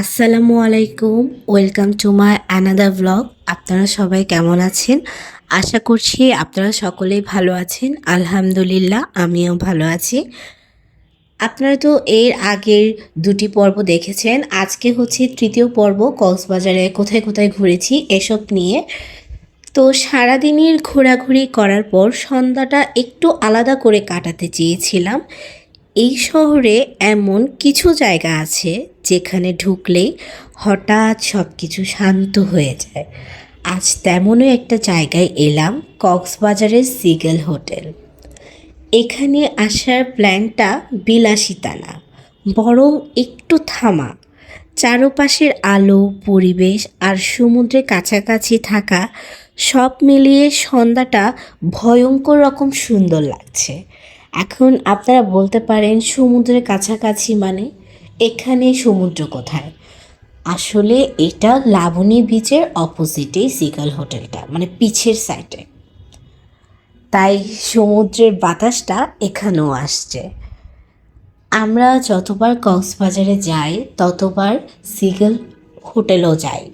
আসসালামু আলাইকুম, welcome to my another blog. আপনারা সবাই কেমন আছেন? আশা করছি আপনারা সকলেই ভালো আছেন। আলহামদুলিল্লাহ, আমিও ভালো আছি। আপনারা তো এর আগের দুটি পর্ব দেখেছেন। আজকে হচ্ছে তৃতীয় পর্ব, কক্সবাজারে কোথায় কোথায় ঘুরেছি এসব নিয়ে। তো সারাদিনের ঘোরাঘুরি করার পর সন্ধ্যাটা একটু আলাদা করে কাটাতে চেয়েছিলাম। এই শহরে এমন কিছু জায়গা আছে যেখানে ঢুকলেই হঠাৎ সব কিছু শান্ত হয়ে যায়। আজ তেমনই একটা জায়গায় এলাম, কক্সবাজারের সিগেল হোটেল। এখানে আসার প্ল্যানটা বিলাসিতা না বরং একটু থামা। চারপাশের আলো, পরিবেশ আর সমুদ্রের কাছাকাছি থাকা সব মিলিয়ে সন্ধ্যাটা ভয়ঙ্কর রকম সুন্দর লাগছে। এখন আপনারা বলতে পারেন, সমুদ্রের কাছাকাছি মানে? এখানে সমুদ্র কোথায়? আসলে এটা লাবণী বিচের অপোজিটেই সিগাল হোটেলটা মানে পিছের সাইডে তাই সমুদ্রের বাতাসটা এখানেও আসছে। আমরা যতবার কক্সবাজারে যাই, ততবার সিগল হোটেলও যাই।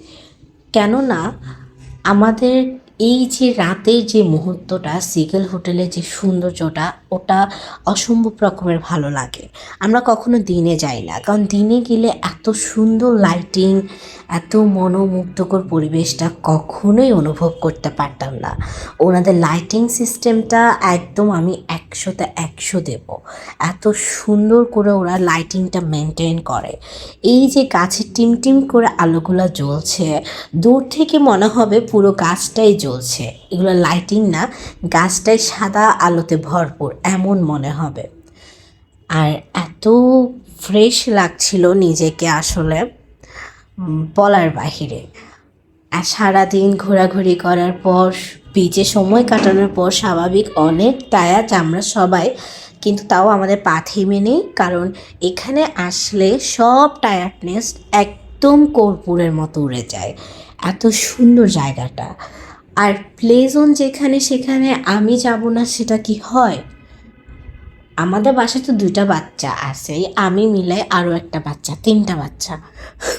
কেননা, আমাদের এই যে রাতের যে মুহূর্তটা, সিগেল হোটেলে যে সৌন্দর্যটা, ওটা অসম্ভব রকমের ভালো লাগে। আমরা কখনো দিনে যাই না, কারণ দিনে গেলে এত সুন্দর লাইটিং এত মনোমুগ্ধকর পরিবেশটা কখনোই অনুভব করতে পারতাম না। ওনাদের লাইটিং সিস্টেমটা একদম আমি একশোতে একশো দেব। এত সুন্দর করে ওরা লাইটিংটা মেনটেন করে। এই যে গাছের টিম টিম করে আলোগুলো জ্বলছে, দূর থেকে মনে হবে পুরো গাছটাই জ্বলছে। এগুলো লাইটিং না, গাছটাই সাদা আলোতে ভরপুর, এমন মনে হবে। আর এত ফ্রেশ লাগছিল নিজেকে আসলে বলার বাহিরে। সারাদিন ঘোরাঘুরি করার পর বিচে সময় কাটানোর পর স্বাভাবিক অনেক টায়ার্ড আমরা সবাই, কিন্তু তাও আমাদের পা থেমে নেই, কারণ এখানে আসলে সব টায়ার্ডনেস একদম কর্পূরের মতো উড়ে যায়। এত সুন্দর জায়গাটা। আর প্লে জোন যেখানে সেখানে আমি যাব না, সেটা কি হয়? আমাদের বাসায় তো দুইটা বাচ্চা আছে আমি মিলাই আরও একটা বাচ্চা, তিনটা বাচ্চা।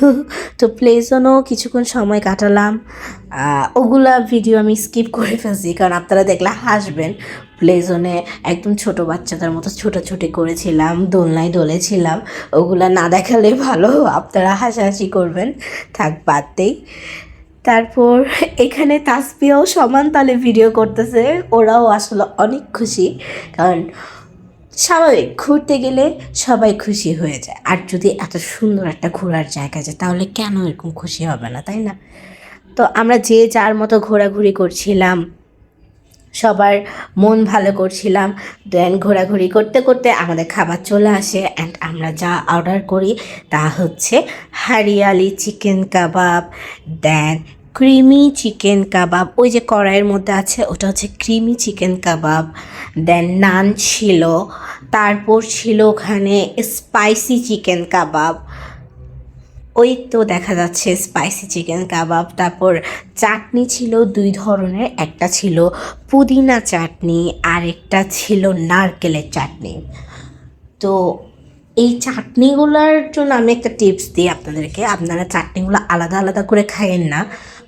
তো প্লে কিছুক্ষণ সময় কাটালাম। ওগুলা ভিডিও আমি স্কিপ করে ফেলছি, কারণ আপনারা দেখলে হাসবেন। প্লে জোনে, একদম ছোট বাচ্চাদের মতো ছোটাছুটি করেছিলাম, দোলনায় দোলেছিলাম। ওগুলা না দেখালে ভালো, আপনারা হাসাহাসি করবেন। থাক, বাদ দেই। তারপর এখানে তাসপিয়াও সমান তালে ভিডিও করতেছে, ওরাও আসলে অনেক খুশি, কারণ স্বাভাবিক, ঘুরতে গেলে সবাই খুশি হয়ে যায়। আর যদি এত সুন্দর একটা ঘোরার জায়গা যায় তাহলে কেন এরকম খুশি হবে না, তাই না? তো আমরা যে যার মতো ঘোরাঘুরি করছিলাম, সবার মন ভালো করছিলাম দেন ঘোরাঘুরি করতে করতে আমাদের খাবার চলে আসে অ্যান্ড আমরা যা অর্ডার করি তা হচ্ছে hariyali chicken kabab then creamy chicken kabab ওই যে কড়াইয়ের মধ্যে আছে, ওটা হচ্ছে ক্রিমি চিকেন কাবাব দেন নান ছিল, তারপর ছিল ওখানে স্পাইসি চিকেন কাবাব ওই তো দেখা যাচ্ছে স্পাইসি চিকেন কাবাব তারপর চাটনি ছিল দুই ধরনের, একটা ছিল পুদিনা চাটনি আর একটা ছিল নারকেলের চাটনি। তো এই চাটনিগুলোর জন্য আমি একটা টিপস দিই আপনাদেরকে। আপনারা চাটনিগুলো আলাদা আলাদা করে খাইয়েন না।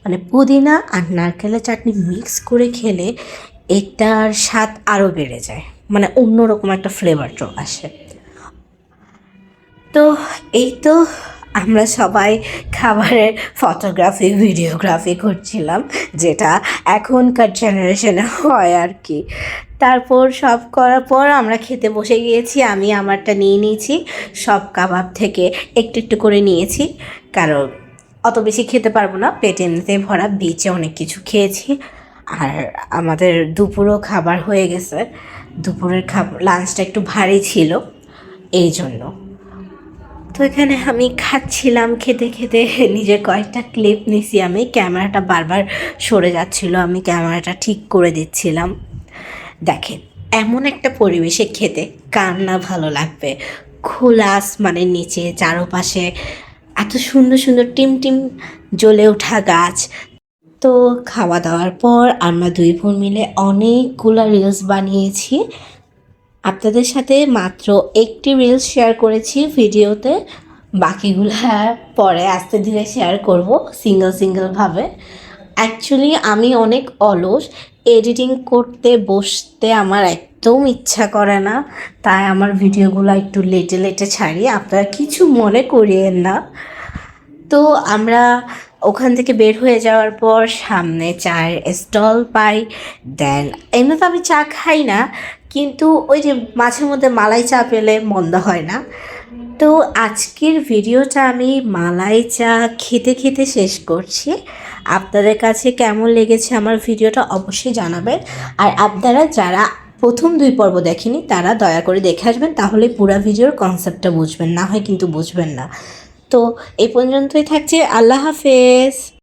মানে পুদিনা আর নারকেলের চাটনি মিক্স করে খেলে এটার স্বাদ আরও বেড়ে যায়। মানে অন্যরকম একটা ফ্লেভার আসে। তো এই তো আমরা সবাই খাবারের ফটোগ্রাফি ভিডিওগ্রাফি করছিলাম, যেটা এখনকার জেনারেশনে হয় আর কি। তারপর সব করার পর আমরা খেতে বসে গিয়েছি, আমি আমারটা নিয়ে নিয়েছি, সব কাবাব থেকে একটু একটু করে নিয়েছি, কারণ অত বেশি খেতে পারব না। পেটে এমনিতে ভরা বিচে অনেক কিছু খেয়েছি। আর আমাদের দুপুরও খাবার হয়ে গেছে। দুপুরের খাবার লাঞ্চটা একটু ভারী ছিল। এই জন্য। তো এখানে আমি খাচ্ছিলাম খেতে খেতে। নিজের কয়েকটা ক্লিপ নিছি আমি। ক্যামেরাটা বারবার সরে যাচ্ছিল। আমি ক্যামেরাটা ঠিক করে দিচ্ছিলাম। দেখেন, এমন একটা পরিবেশে খেতে কার না ভালো লাগবে। খোলা আসমানের নিচে, চারপাশে এত সুন্দর সুন্দর টিম টিম জ্বলে ওঠা গাছ। তো খাওয়া দাওয়ার পর আমরা দুই বোন মিলে অনেকগুলো রিলস বানিয়েছি। আপনাদের সাথে মাত্র একটি রিলস শেয়ার করেছি ভিডিওতে। বাকিগুলো পরে আস্তে ধীরে শেয়ার করব সিঙ্গেল সিঙ্গেলভাবে অ্যাকচুয়ালি আমি অনেক অলস এডিটিং করতে, বসতে আমার একদম ইচ্ছা করে না। তাই আমার ভিডিওগুলো একটু লেটে লেটে ছাড়ি। আপনারা কিছু মনে করিয়েন না। তো আমরা ওখান থেকে বের হয়ে যাওয়ার পর সামনে চায়ের স্টল পাই। দেন এমনি তো আমি চা খাই না, কিন্তু ওই যে মাঝে মধ্যে মালাই চা পেলে মন্দ হয় না। তো আজকের ভিডিওটা আমি মালাই চা খেতে খেতে শেষ করছি। আপনাদের কাছে কেমন লেগেছে আমার ভিডিওটা অবশ্যই জানাবেন। আর আপনারা যারা প্রথম দুই পর্ব দেখেনি, তারা দয়া করে দেখে আসবেন, তাহলে পুরা ভিডিওর কনসেপ্টটা বুঝবেন, না হয় কিন্তু বুঝবেন না। তো এই পর্যন্তই থাকছে, আল্লাহ হাফেজ!